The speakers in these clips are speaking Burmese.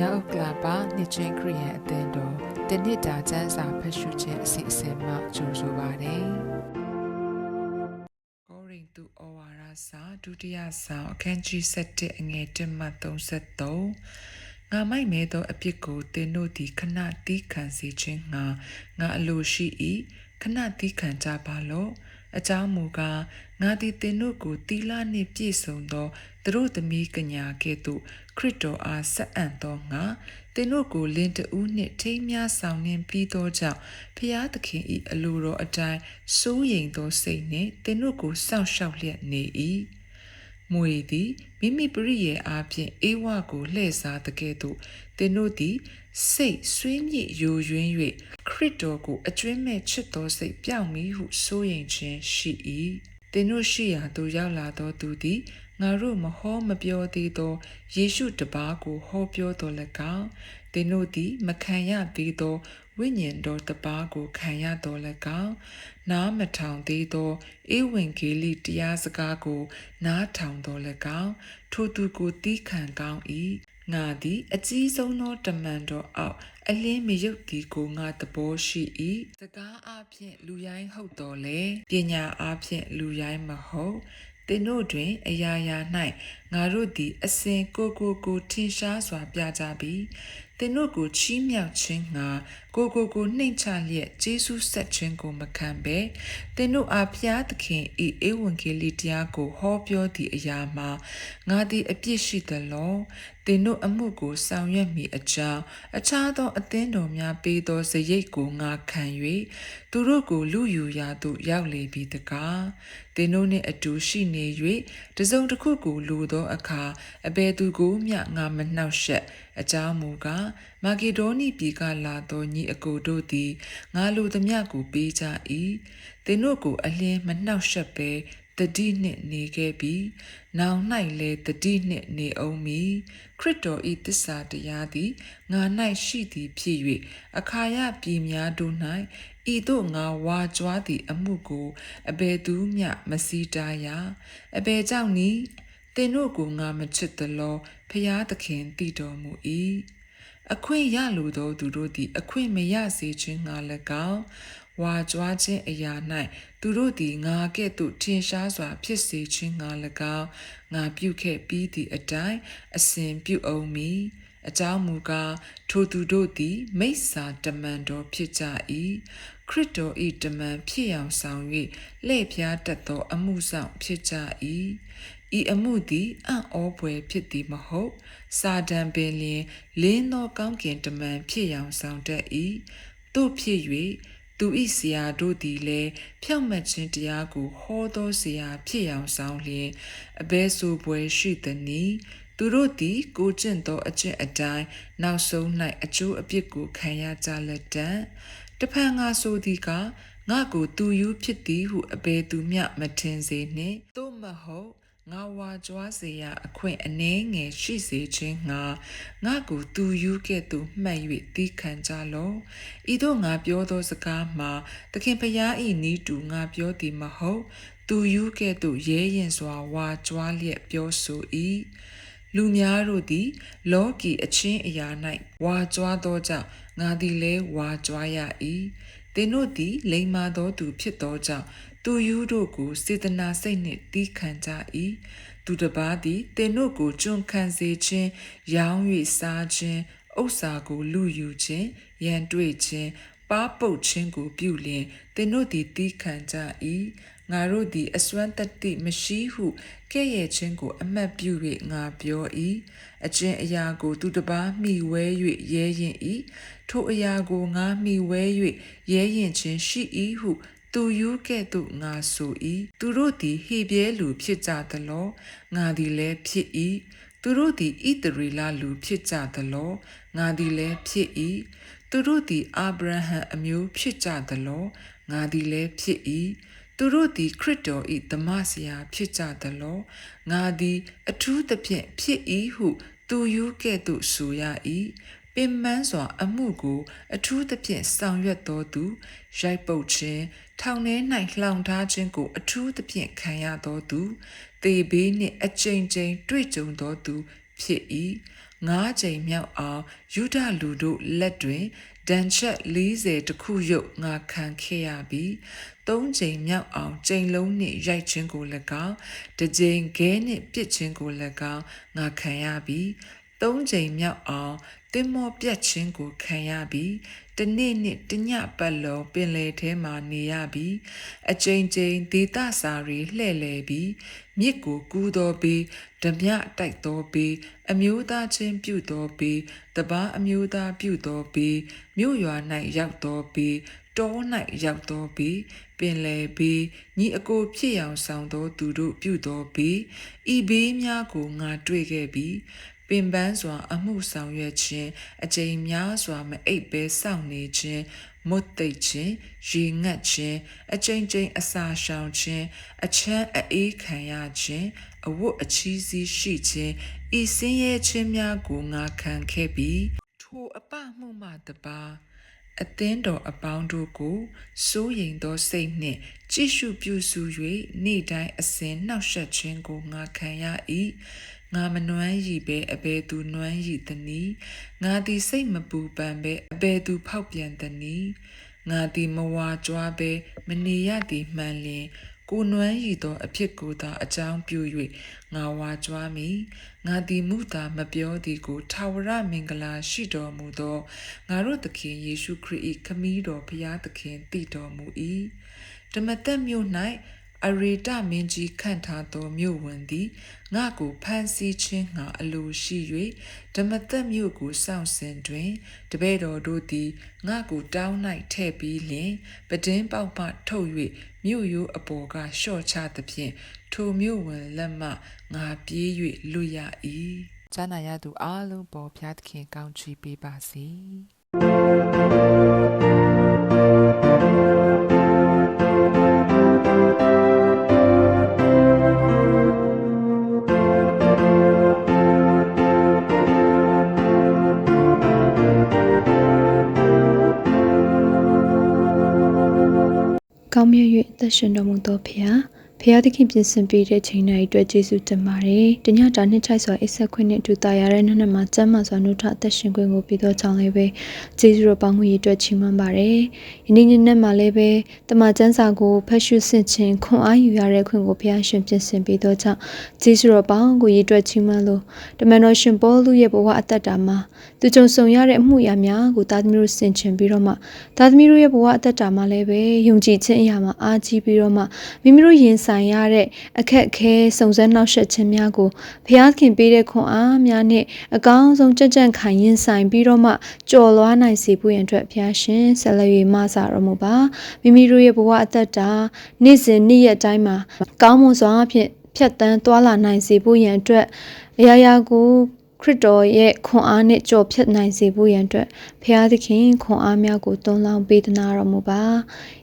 မြောက်ကလာပါနှစ်ချင်းခရီးယန်အသင်းတော်တနစ်တာကျမ်းစာဖတ်ရှုခြင်းအစီအစဉ်မှကြိုဆိုပါရစေ။ကောရိန္သုဩဝါဒစာဒုတိယဆောင်အခန်းကြီး7အငယ်1မှ33ငါမိုက်မဲသောအပြစ်ကိုသင်တို့သည်ခဏတီးခံစေခြင်းငှာငါအလိုရှိ၏ခဏတီးခံကြပါလော့ အကြောင်းမူကားငါသည်သင်တို့ကိုတီလာနှင့်ပြည့်စုံသောသူတို့သမီးကညာကဲ့သို့ခရစ်တော်အားဆက်အံ့သောငါသင်တို့ကိုလင်းတူးနှင့်ထိမ်းများဆောင်နှင့်ပြီးသောကြောင့်ဖျားသခင်၏အလိုတော်အတိုင်းစိုးရိမ်သောစိတ်နှင့်သင်တို့ကိုစောင့်ရှောက်လျက်နေ၏ မွေသည်မိမိပရိယေအားဖြင့်အေဝကိုလှည့်စားတကဲ့သို့သင်တို့သည် စိတ်ဆွေးမြစ်ယိုယွင်း၍ခရစ်တော်ကိုအကျွမ်းမဲ့ချစ်သောစိတ်ပြောင်းမီဟုစိုးရိမ်ခြင်းရှိ၏သင်တို့ရှိရာသို့ရောက်လာသောသူသည်ငါတို့မဟောမပြောသေးသောယေရှုတပါးကိုဟောပြောတော်၎င်းသင်တို့သည် မခံရသေးသော ဝိညာဉ်တော်တပါးကိုခံရတော်၎င်းနားမထောင်သေးသောဧဝံဂေလိတရားစကားကို နားထောင်တော်၎င်းထိုသူကိုတီးခံကောင်း၏ငါသည်အကြီးဆုံးသောတမန်တော်အောက်အလင်းမယုတ်သည်ကိုငါသဘောရှိ၏စကားအဖြင့်လူရိုင်းဟုတ်တော်လေပညာအဖြင့်လူရိုင်းမဟုတ်သင်တို့တွင် အရာရာ၌ငါတို့သည် အစဉ်ကိုကိုကိုထင်ရှားစွာပြကြပြီသင်တို့ကိုချီးမြှောက်ခြင်းငါ ကိုကိုကိုနှိမ်ချလျက်ဂျေဆုဆက်ခြင်းကိုမခံဘဲသင်တို့အားဖျားသခင်ဤဧဝံဂေလိတရားကိုဟောပြောသည့်အရာမှာငါသည်အပြစ်ရှိသလောသင်တို့အမှုကိုဆောင်ရွက်မိအကြောင်းအခြားသောအသင်းတော်များပေးသောစရိတ်ကိုငါခံ၍သူတို့ကိုလူယူရာသို့ရောက်လေပြီတကားသင်တို့နှင့်အတူရှိနေ၍တစုံတစ်ခုကိုလူသောအခါအဘယ်သူကိုမျှငါမနှောက်ယှက်အကြောင်းမူကားမာဂေဒေါနိပြည်ကလာသောညီအကိုတို့သည်ငါလူသမျှကိုပေးကြ၏သင်တို့ကိုအလင်းမနှောက်ယှက်ပဲတတိနှင့်နေခဲ့ပြီးနောင်၌လည်းတတိနှင့်နေအောင်မီခရစ်တော်ဤတစ္ဆာတရားသည်ငါ၌ရှိသည်ဖြစ်၍အခါရပြည်များတို့၌ဤသို့ငါဝါကြွားသည့်အမှုကိုအဘယ်သူမျှမစည်းတားရအဘယ်ကြောင့်နည်းသင်တို့ကိုငါမချစ်သလောဖျားသခင်တည်တော်မူ၏ အခွင့်ရလိုသောသူတို့သည် အခွင့်မရစေခြင်းငါ၎င်းဝါကြွားခြင်းအရာ၌သူတို့သည်ငါကဲ့သို့ထင်ရှားစွာ ဖြစ်စေခြင်းငါ၎င်းငါပြုခဲ့ပြီးသည့်အတိုင်းအစဉ်ပြုအောင်မည်အကြောင်းမူကားထိုသူတို့သည် မိစ္ဆာတမန်တော်ဖြစ်ကြ၏ခရစ်တော်၏တမန်ဖြစ်အောင်ဆောင်၍လှည့်ဖျားတတ်သော အမှုဆောင်ဖြစ်ကြ၏ ဤအမှုသည်အံ့ဩဖွယ်ဖြစ်သည်မဟုတ်စာတန်ပင်လျင်လင်းသောကောင်းကင်တမန်ဖြစ်အောင်ဆောင်တတ်၏တို့ဖြစ်၍သူဤဆရာတို့သည်လည်းဖြောင့်မတ်ခြင်းတရားကိုဟောသောဆရာဖြစ်အောင်ဆောင်လျင်အဘဲဆိုပွဲရှိသည်နီသူတို့သည်ကိုကျင့်သောအကျင့်အတိုင်းနောက်ဆုံး၌အကျိုးအပြစ်ကိုခံရကြလက်တံတဖန်ငါဆိုသည်ကငါကိုသူယူဖြစ်သည်ဟုအဘယ်သူမျှမထင်စေနှင့်သို့မဟုတ် ငါဝါကြွားစေရအခွင့်အနှဲငယ်ရှိစေခြင်းငါငါကိုသူယူကဲ့သို့မှတ်၍တီးခံကြလောဤသို့ငါပြောသောစကားမှာသခင်ဖျားဤနီးတူငါပြောသည်မဟုတ်သူယူကဲ့သို့ရဲရင်စွာဝါကြွားလျက်ပြောဆို၏လူများတို့သည် လောကီအချင်းအရာ၌ဝါကြွားသောကြောင့်ငါသည်လည်းဝါကြွားရ၏သင်တို့သည်လိမ္မာသောသူဖြစ်သောကြောင့် သူယူတို့ကိုစေတနာစိတ်နှင့်တီးခံကြ၏သူတစ်ပါးသည်သင်တို့ကိုကျွန်ခံစေခြင်းရောင်း၍စားခြင်းဥစ္စာကိုလူယူခြင်းရန်တွေ့ခြင်းပါပုတ်ခြင်းကိုပြုလျင်သင်တို့သည်တီးခံကြ၏ငါတို့သည်အစွမ်းတတိမရှိဟုကဲ့ရဲ့ခြင်းကို အမှတ်ပြု၍ငါပြော၏အကျင့်အရာကို သူတစ်ပါးမိဝဲ၍ရဲရင်၏ထိုအရာကိုငါမိဝဲ၍ရဲရင်ခြင်းရှိ၏ဟု သူယူကဲ့သို့ငါဆို၏သူတို့သည်ဟေပြဲလူဖြစ်ကြသလောငါသည်လည်းဖြစ်၏သူတို့သည်ဣတရီလလူဖြစ်ကြသလောငါသည်လည်းဖြစ်၏သူတို့သည်အာဗြဟံအမျိုးဖြစ်ကြသလောငါသည်လည်းဖြစ်၏သူတို့သည်ခရစ်တော်၏သမဆရာဖြစ်ကြသလောငါသည်အထူးသဖြင့်ဖြစ်၏ဟုသူယူကဲ့သို့ဆိုရ၏ပင်မန်းစွာအမှုကို အထူးသဖြင့်ဆောင်ရွက်တော်သူရိုက်ပုတ်ခြင်း ထောင်ထဲ၌လှောင်ထားခြင်းကိုအထူးသဖြင့်ခံရတော်သူသေဘေးနှင့်အကြိမ်ကြိမ်တွေ့ကြုံတော်သူဖြစ်၏ငါးကြိမ်မြောက်အောင်ယူဒလူတို့လက်တွင်ဒဏ်ချက်40တခုရုပ်ငါခံခဲ့ရပြီးသုံးကြိမ်မြောက်အောင်ကြိမ်လုံးနှင့်ရိုက်ခြင်းကို၎င်းတစ်ကြိမ်ခဲနှင့်ပြစ်ခြင်းကို၎င်းငါခံရပြီး သုံးကြိမ်မြောက်အောင်တင်မောပြတ်ခြင်းကိုခံရပြီးတနေ့နှစ်တညပတ်လုံးပင်လယ်ထဲမှာနေရပြီးအကြိမ်ကြိမ်ဒေသစာတွေလှဲ့လေပြီးမြစ်ကိုကူးတော်ပြီးဓမြတိုက်တော်ပြီးအမျိုးသားချင်းပြုတော်ပြီးတပားအမျိုးသားပြုတော်ပြီးမြို့ရွာ၌ရောက်တော်ပြီးတော၌ရောက်တော်ပြီးပင်လယ်ပြီးညီအကိုဖြစ်အောင်ဆောင်တော်သူတို့ပြုတော်ပြီးဤဘေးများကိုငါတွေ့ခဲ့ပြီး ပင်ပန်းစွာ အမှုဆောင်ရွက်ခြင်းအကြိမ်များစွာမအိပ်ပဲစောင့်နေခြင်းမွတ်သိပ်ခြင်းရေငတ်ခြင်းအကြိမ်ကြိမ်အစာရှောင်ခြင်းအချမ်းအေးခံရခြင်းအဝတ်အချီးစီးရှိခြင်းဤစင်းရဲခြင်းများကိုငါခံခဲ့ပြီးထိုအပမှုမှတပါအသင်းတော်အပေါင်းတို့ကိုစိုးရိမ်သောစိတ်နှင့်ကြည့်ရှုပြုစု၍နေ့တိုင်းအစဉ်နှောက်ယှက်ခြင်းကိုငါခံရ၏ ငါမနှွမ်းရည်ပဲအဘယ်သူနှွမ်းရည်သနည်းငါသည်စိတ်မပူပန်ပဲအဘယ်သူဖောက်ပြန်သနည်းငါသည်မဝါကြွားပဲမနေရသည်မှန်လျင်ကိုနွမ်းရည်သောအဖြစ်ကိုသာအကြောင်းပြု၍ငါဝါကြွားမိငါသည်မူတာမပြောသည်ကိုထာဝရမင်္ဂလာရှိတော်မူသောငါတို့သခင်ယေရှုခရစ်၏ခမည်းတော်ဖျားသခင်တည်တော်မူ၏ဓမ္မသက်မြို့၌ အရေတမင်းကြီးခန့်ထားသောမြို့ဝန်သည်ငါကိုဖန်ဆီးခြင်းငါအလိုရှိ၍ဓမ္မသက်မြို့ကိုစောင့်စင်တွင် တပည့်တော်တို့သည်ငါကိုတောင်း၌ထဲ့ပြီးလျင်ပဒင်းပေါက်မှထုတ်၍မြို့ရိုးအပေါ်ကလျှော့ချသဖြင့်ထိုမြို့ဝန်လက်မှငါပြေး၍လွတ်ရ၏ဇာနာရသူအားလုံးပေါ်ဖျားသခင်ကောင်းချီးပေးပါစေ မြတ်၍အသက်ရှင်တော်မူသောဖခင် ဖခင်သခင်ပြင်ဆင်ပေးတဲ့ချိန်တိုင်းအတွက်ကျေးဇူးတင်ပါတယ်။တညတာနှစ်ချိုက်စွာအိဆက်ခွင့်နဲ့အတူတာရတဲ့နှစ်နှစ်မှာကျမ်းမာစွာနှုတ်ထအသက်ရှင်ခွင့်ကိုပြီးတော့ကြောင်းလေးပဲကျေးဇူးတော်ပေါင်းမှုရအတွက်ချီးမွမ်းပါတယ်။ယနေ့ညနေမှာလည်းပဲတမန်ကျမ်းစာကိုဖတ်ရှုဆင့်ခြင်းခွန်အားယူရတဲ့ခွင့်ကိုဖခင်ရှင်ပြင်ဆင်ပေးတော့ကြောင့်ကျေးဇူးတော်ပေါင်းကိုရအတွက်ချီးမွမ်းလို့တမန်တော်ရှင်ပေါလုရဲ့ဘဝအသက်တာမှာသူကြုံဆုံရတဲ့အမှုရာများကိုသားသမီးတို့ဆင်ခြင်ပြီးတော့မှသားသမီးတို့ရဲ့ဘဝအသက်တာမှာလည်းပဲယုံကြည်ခြင်းအရာမှာအားကြီးပြီးတော့မှမိမိတို့ရင်ဆိုင်ရတဲ့အခက်အခဲစုံစမ်းနှောက်ယှက်ခြင်းများကိုဘုရားခင်ပေးတဲ့ခွန်အားများနဲ့အကောင်းဆုံးကြံ့ကြံ့ခိုင်ရင်ဆိုင်ပြီးတော့မှကြော်လွားနိုင်စေဖို့ရန်အတွက်ဘုရားရှင်ဆက်လက်၍မဆာတော်မူပါမိမိတို့ရဲ့ဘဝအသက်တာနေ့စဉ်နေ့ရက်တိုင်းမှာကောင်းမွန်စွာဖြင့်ဖြတ်တန်းသွာလာနိုင်စေဖို့ရန်အတွက်အရာရာကိုခရစ်တော်ရဲ့ခွန်အားနဲ့ကြော်ဖြတ်နိုင်စေဖို့ရန်အတွက်ဖျားသခင်ခွန်အားများကိုတွန်းလောင်းပေးသနာတော်မူပါ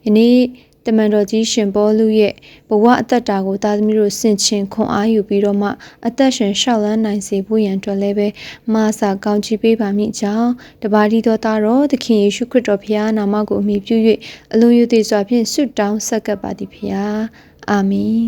ယနေ့ တမန်တော်ကြီးရှင်ဘောလူရဲ့ဘဝအသက်တာကိုသားသမီးတို့ဆင်ခြင်ခွန်အားယူပြီးတော့မှအသက်ရှင်ရှောက်လန်းနိုင်စေဖို့ရန်အတွက်လည်းပဲမဆာကောင်းချီးပေးပါမိကြောင်းတပါးဒီတော်သားတော်သခင်ယေရှုခရစ်တော်ဖခင်နာမကိုအမိပြု၍အလုံးယူသေးစွာဖြင့်ဆုတောင်းဆက်ကပ်ပါသည်ဖခင်အာမင်